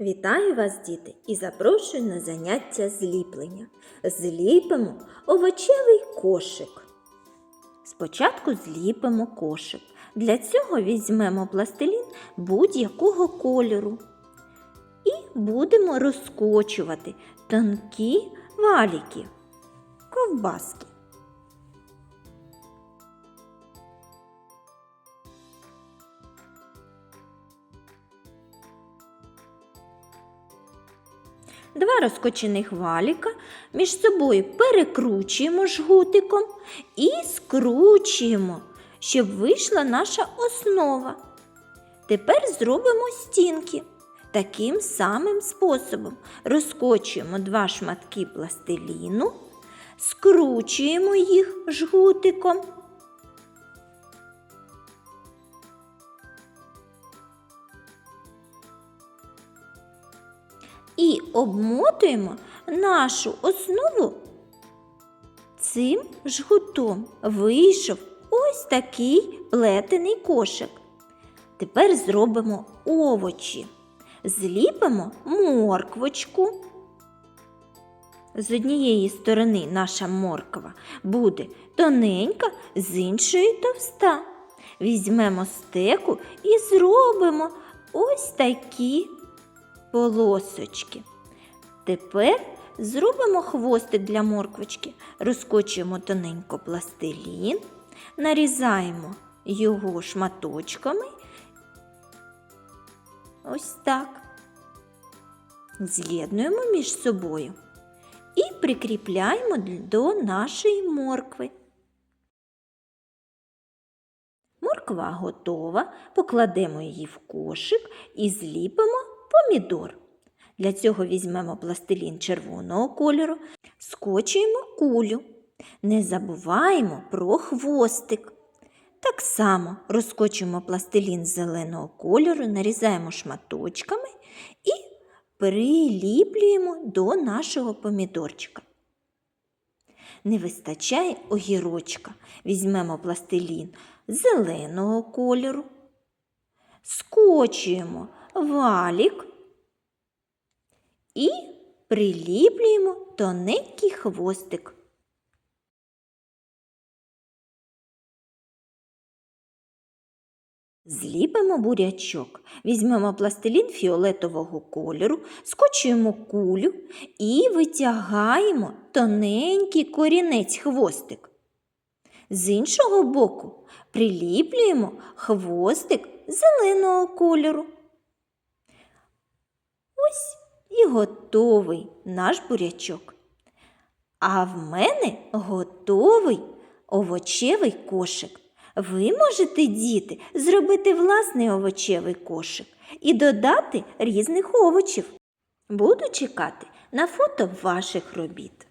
Вітаю вас, діти, і запрошую на заняття зліплення. Зліпимо овочевий кошик. Спочатку зліпимо кошик. Для цього візьмемо пластилін будь-якого кольору і будемо розкочувати тонкі валіки, ковбаски. Два розкочених валіка між собою перекручуємо жгутиком і скручуємо, щоб вийшла наша основа. Тепер зробимо стінки. Таким самим способом розкочуємо два шматки пластиліну, скручуємо їх жгутиком. І обмотуємо нашу основу цим жгутом. Вийшов ось такий плетений кошик. Тепер зробимо овочі. Зліпимо морквочку. З однієї сторони наша морква буде тоненька, з іншої товста. Візьмемо стеку і зробимо ось такі полосочки. Тепер зробимо хвостик для морквочки, розкочуємо тоненько пластилін, нарізаємо його шматочками. Ось так. З'єднуємо між собою і прикріпляємо до нашої моркви. Морква готова, покладемо її в кошик і зліпимо помідор. Для цього візьмемо пластилін червоного кольору, скочуємо кулю. Не забуваємо про хвостик. Так само розкочуємо пластилін зеленого кольору, нарізаємо шматочками і приліплюємо до нашого помідорчика. Не вистачає огірочка. Візьмемо пластилін зеленого кольору, скочуємо валік і приліплюємо тоненький хвостик. Зліпимо бурячок, візьмемо пластилін фіолетового кольору, скочуємо кулю і витягаємо тоненький корінець хвостик. З іншого боку приліплюємо хвостик зеленого кольору. Ось і готовий наш бурячок. А в мене готовий овочевий кошик. Ви можете, діти, зробити власний овочевий кошик і додати різних овочів. Буду чекати на фото ваших робіт.